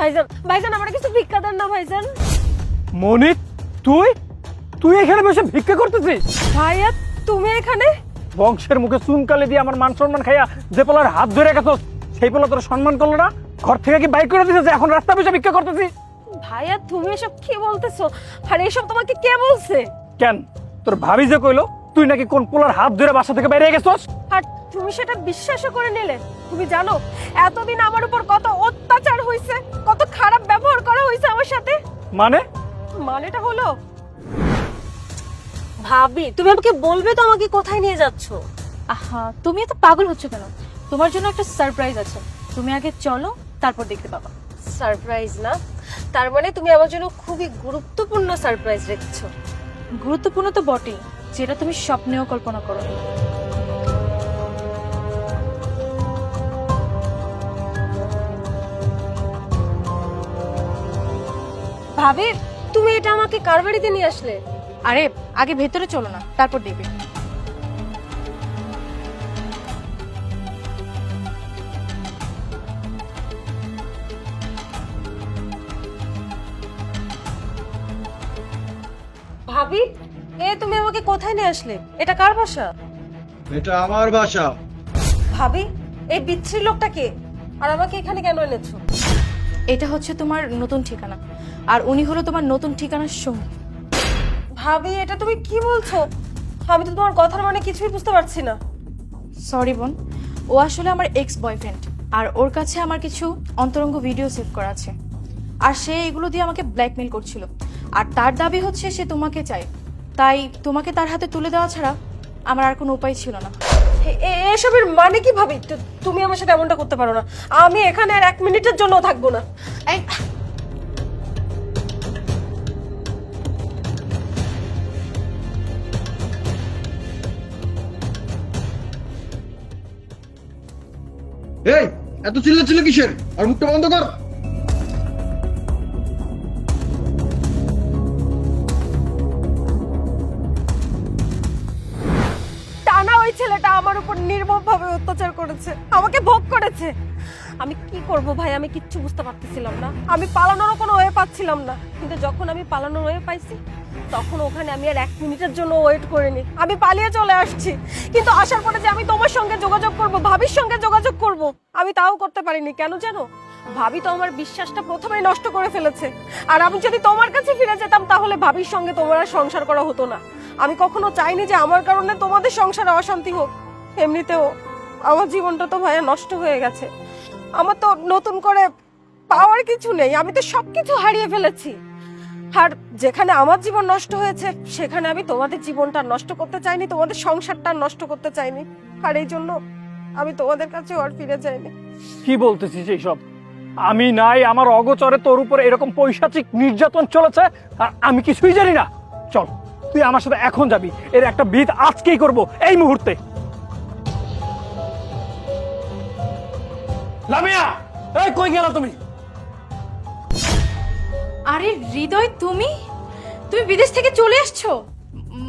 ভাইজান ভাইজান আমার কিছু ভিক্ষা দেন না ভাইজান। মনি তুই? তুই এখানে বসে ভিক্ষা করতেছিস? ভাইয়া তুমি এখানে? বংশের মুখে চুনকালি দিয়ে আমার মান সম্মান খাইয়া যে পোলার হাত ধরে সেই পোলা তোর সম্মান করল না? ঘর থেকে কি বাইক করে এখন রাস্তা বসে ভিক্ষা করতেছিস? ভাইয়া তুমি এসব কি বলতেছো? আর এসব তোমাকে কে বলছে? কেন? তোর ভাবি যে কইলো তুই নাকি কোন পোলার হাত ধরে বাসা থেকে বাইরে গেছস? আর তুমি সেটা বিশ্বাসও করে নিলে। তুমি জানো এতদিন আমার উপর কত অত্যাচার মানে? মানেটা হলো? ভাবি তুমি আমাকে বলবে তো আমাকে কোথায় নিয়ে যাচ্ছ। আহা তুমি এত পাগল হচ্ছ কেন? তোমার জন্য একটা সারপ্রাইজ আছে। তুমি আগে চলো তারপর দেখতে পাবা। সারপ্রাইজ না? তার মানে তুমি আমার জন্য খুবই গুরুত্বপূর্ণ সারপ্রাইজ রেখেছো। গুরুত্বপূর্ণ তো বটেই যেটা তুমি স্বপ্নেও কল্পনা করো ভাবি তুমি এটা আমাকে কার বাড়িতে নিয়ে আসলে? আরে আগে ভেতরে চলো না তারপর দেখবে। ভাবি এ তুমি আমাকে কোথায় নিয়ে আসলে? এটা কার বাসা? এটা আমার বাসা। ভাবি এই বিচ্ছিরি লোকটা কে? আর আমাকে এখানে কেন এনেছো? এটা হচ্ছে তোমার নতুন ঠিকানা। আর উনি হলো তোমার নতুন ঠিকানার সঙ্গী। ভাবি এটা তুমি কি বলছো? আমি তো তোমার কথার মানে কিছুই বুঝতে পারছি না। সরি বোন। ও আসলে আমার এক্স বয়ফ্রেন্ড আর ওর কাছে আমার কিছু অন্তরঙ্গ ভিডিও সেভ করা আছে। আর সে এগুলো দিয়ে আমাকে ব্ল্যাকমেল করছিল। আর তার দাবি হচ্ছে সে তোমাকে চায়। তাই তোমাকে তার হাতে তুলে দেওয়া ছাড়া আমার আর কোনো উপায় ছিল না। এসবের মানে কি ভাবি? তুমি আমার সাথে এমনটা করতে পারো না। আমি এখানে আর এক মিনিটের জন্য থাকব না। এই। এই এত চিল্লা চিল্লা কিসের? আর মুখটা বন্ধ কর। আমার উপর নির্মমভাবে অত্যাচার করেছে, আমাকে ভোগ করেছে। আমি কি করব ভাই? আমি কিচ্ছু বুঝতে পারতেছিলাম না। আমি পালানোরও কোনো ওয়ে পাচ্ছিলাম না। কিন্তু যখন আমি পালানোর ওয়ে পাইছি, তখন ওখানে আমি আর এক মিনিটের জন্য ওয়েট করিনি। আমি পালিয়ে চলে আসছি। কিন্তু আসার পরে যে আমি তোমার সঙ্গে যোগাযোগ করব, ভাবির সঙ্গে যোগাযোগ করব, আমি তাও করতে পারিনি। কেন জানো? ভাবি তো আমার বিশ্বাসটা প্রথমেই নষ্ট করে ফেলেছে। আর আমি যদি তোমার কাছে ফিরে যেতাম, তাহলে ভাবির সঙ্গে তোমার আর সংসার করা হতো না। আমি কখনো চাইনি যে আমার কারণে তোমাদের সংসারে অশান্তি হোক। এমনিতেও আমার জীবনটা তো ভাইয়া নষ্ট হয়ে গেছে। আমার তো নতুন করে পাওয়ার কিছু নেই, আমি তো সবকিছু হারিয়ে ফেলেছি। আর যেখানে আমার জীবন নষ্ট হয়েছে, সেখানে আমি তোমাদের জীবনটা নষ্ট করতে চাইনি, তোমাদের সংসারটা নষ্ট করতে চাইনি। আর এই জন্য আমি তোমাদের কাছে আর ফিরে যাইনি। কি বলতেছিস এইসব? আমি নাই, আমার অগোচরে তোর উপরে এরকম পৈশাচিক নির্যাতন চলেছে, আর আমি কিছুই জানি না। চল, তুই আমার সাথে এখন যাবি, এর একটা বিধ আজকেই করব, এই মুহূর্তে। লামিয়া! এই কই গেল তুমি? আরে হৃদয় তুমি? তুমি বিদেশ থেকে চলে আসছো?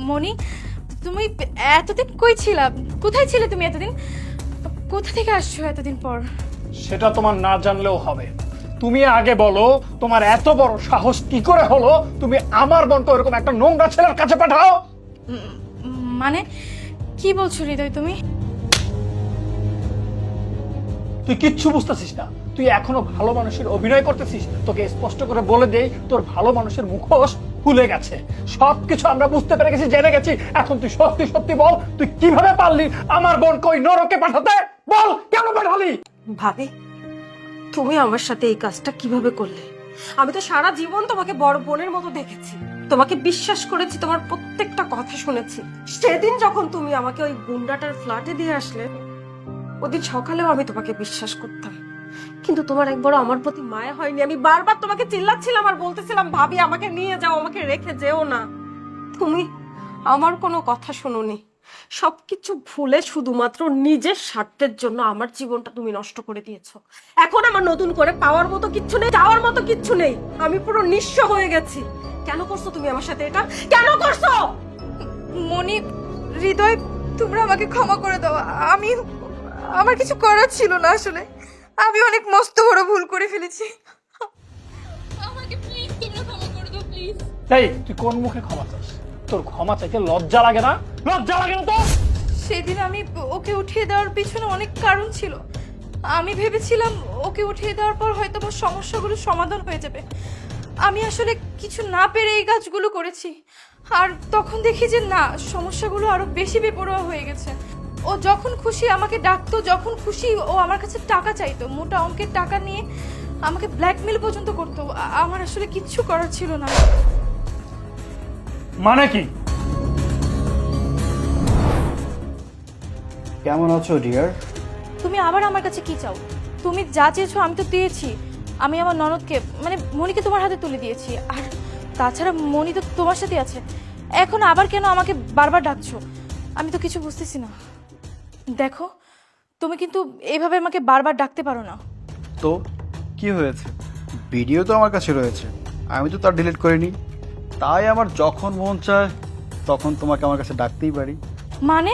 মনি তুমি এতদিন কই ছিলা? কোথায় ছিলে তুমি এতদিন? কোথা থেকে আসছো এতদিন পর? সেটা তোমার না জানলেও হবে। তুমি আগে বলো তোমার এত বড় সাহস কি করে হলো? তুমি আমার বোনকে ওরকম একটা নোংরা ছেলের কাছে পাঠাও! মানে কি বলছো হৃদয় তুমি? তুই কিচ্ছু বুঝতেছিস না। তুই এখনও ভালো মানুষের অভিনয় করতেছিস। তোকে স্পষ্ট করে বলে দেই, তোর ভালো মানুষের মুখোশ খুলে গেছে। সবকিছু আমরা বুঝতে পেরে গেছি, জেনে গেছি। এখন তুই সত্যি সত্যি বল, তুই কীভাবে পারলি আমার বোন কই নরকে পাঠাতে? বল, কেন পাঠালি? ভাবি, তুমি আমার সাথে এই কাজটা কীভাবে করলে? আমি তো সারা জীবন তোমাকে বড় বোনের মতো দেখেছি। তোমাকে বিশ্বাস করেছি, তোমার প্রত্যেকটা কথা শুনেছি। সেদিন যখন তুমি আমাকে ওই গুন্ডাটার ফ্ল্যাটে দিয়ে আসলে ওদিন সকালেও আমি তোমাকে বিশ্বাস করতাম। কিন্তু তোমার একবারও আমার প্রতি মায়া হয়নি। আমি বারবার তোমাকে চিল্লাচ্ছিলাম আর বলতেছিলাম, ভাবি, আমাকে নিয়ে যাও, আমাকে রেখে যেও না। তুমি আমার কোনো কথা শোনোনি। সবকিছু ভুলে শুধুমাত্র নিজের স্বার্থের জন্য আমার জীবনটা তুমি নষ্ট করে দিয়েছ। এখন আমার নতুন করে পাওয়ার মতো কিচ্ছু নেই, যাওয়ার মতো কিচ্ছু নেই। আমি পুরো নিঃস্ব হয়ে গেছি। কেন করছ তুমি আমার সাথে এটা? কেন করছ? মনি হৃদয়, তোমরা আমাকে ক্ষমা করে দাও। আমি আমার কিছু করার ছিল না আসলে। আমি অনেক মস্ত বড় ভুল করে ফেলেছি। তোমরা ক্ষমা করে দাও প্লিজ এই তুই কোন মুখে ক্ষমা চাস? তোর ক্ষমা চাইতে লজ্জা লাগে না? লজ্জা লাগে না তো সেদিন আমি ওকে উঠিয়ে দেওয়ার পিছনে অনেক কারণ ছিল। আমি ভেবেছিলাম ওকে উঠিয়ে দেওয়ার পর হয়তো আমার সমস্যাগুলো সমাধান হয়ে যাবে। আমি আসলে কিছু না পেরে এই কাজগুলো করেছি। আর তখন দেখি যে না সমস্যাগুলো আরও বেশি বেপরোয়া হয়ে গেছে। ও যখন খুশি আমাকে ডাকতো যখন খুশি ও আমার কাছে টাকা চাইতো মোটা অঙ্কের টাকা নিয়ে আমাকে ব্ল্যাকমেল পর্যন্ত করতো। আমার আসলে কিচ্ছু করার ছিল না। মানে কি? কেমন আছো ডিয়ার তুমি আবার আমার কাছে কি চাও? তুমি যা চেয়েছো আমি তো দিয়েছি। আমি আমার ননদকে মানে মনিকে তোমার হাতে তুলে দিয়েছি। আর তাছাড়া মনি তো তোমার সাথে আছে। এখন আবার কেন আমাকে বারবার ডাকছো? আমি তো কিছু বুঝতেছি না। দেখো তুমি কিন্তু এইভাবে আমাকে বারবার ডাকতে পারো না। তো কি হয়েছে? ভিডিও তো আমার কাছে রয়েছে। আমি তো তার ডিলিট করিনি। তাই আমার যখন মন চায় তখন তোমাকে আমার কাছে ডাকতেই পারি। মানে?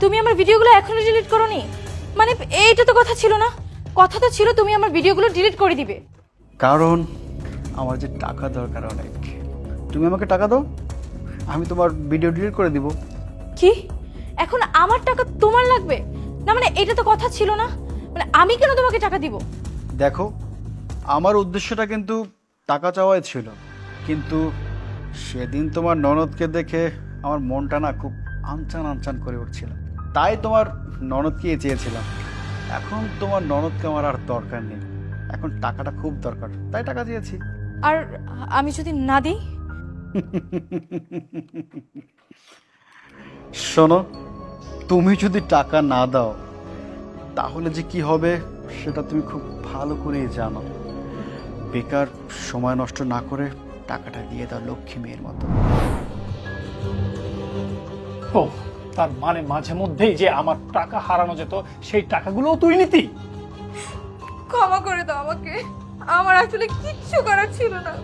তুমি আমার ভিডিওগুলো এখনও ডিলিট করোনি? মানে এইটা তো কথা ছিল না। কথা তো ছিল তুমি আমার ভিডিওগুলো ডিলিট করে দিবে। কারণ আমার যে টাকা দরকার অনেক। তুমি আমাকে টাকা দাও আমি তোমার ভিডিও ডিলিট করে দিব। কি? এখন আমার টাকা তোমার লাগবে? না মানে এটা তো কথা ছিল না। মানে আমি কেন তোমাকে টাকা দিব? দেখো আমার উদ্দেশ্যটা কিন্তু টাকা চাওয়াই ছিল। কিন্তু সেদিন তোমার ননদকে দেখে আমার মনটা না খুব আনচান আনচান করে উঠছিল। তাই তোমার ননদকে চেয়েছিলাম। এখন তোমার ননদকে আমার আর দরকার নেই। এখন টাকাটা খুব দরকার। তাই টাকা দিয়েছি। আর আমি যদি না দিই? শোনো তুমি যদি টাকা না দাও তাহলে যে কি হবে সেটা তুমি খুব ভালো করেই জানো। বেকার সময় নষ্ট না করে টাকাটা দিয়ে দাও লক্ষ্মী মেয়ের মতো। ও তার মানে মাঝে মধ্যেই যে আমার টাকা হারানো যেত সেই টাকাগুলোও তুই নিতি? ক্ষমা করে দাও আমাকে। আমার আসলে কিচ্ছু করার ছিল না।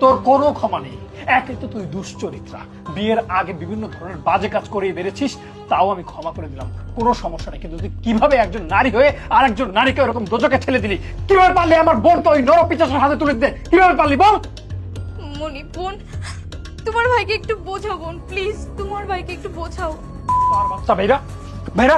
তোর কোনো ক্ষমা নেই। একে তো তুই দুশ্চরিত্রা। বিয়ের আগে বিভিন্ন ধরনের বাজে কাজ করে বেড়েছিস তাও আমি ক্ষমা করে দিলাম। কোনো সমস্যা নেই কিন্তু তুই কীভাবে একজন নারী হয়ে আর একজন নারীকে ওরকম দোজকে ঠেলে দিলি? কীভাবে পারলি আমার বোন তো ওই নর পিচাসের হাতে তুলে দিতে? কীভাবে পারলি বল? মনি বোন তোমার ভাইকে একটু বোঝাও বোন প্লিজ তোমার ভাইকে একটু বোঝাও। বাচ্চা ভাইরা ভাইরা।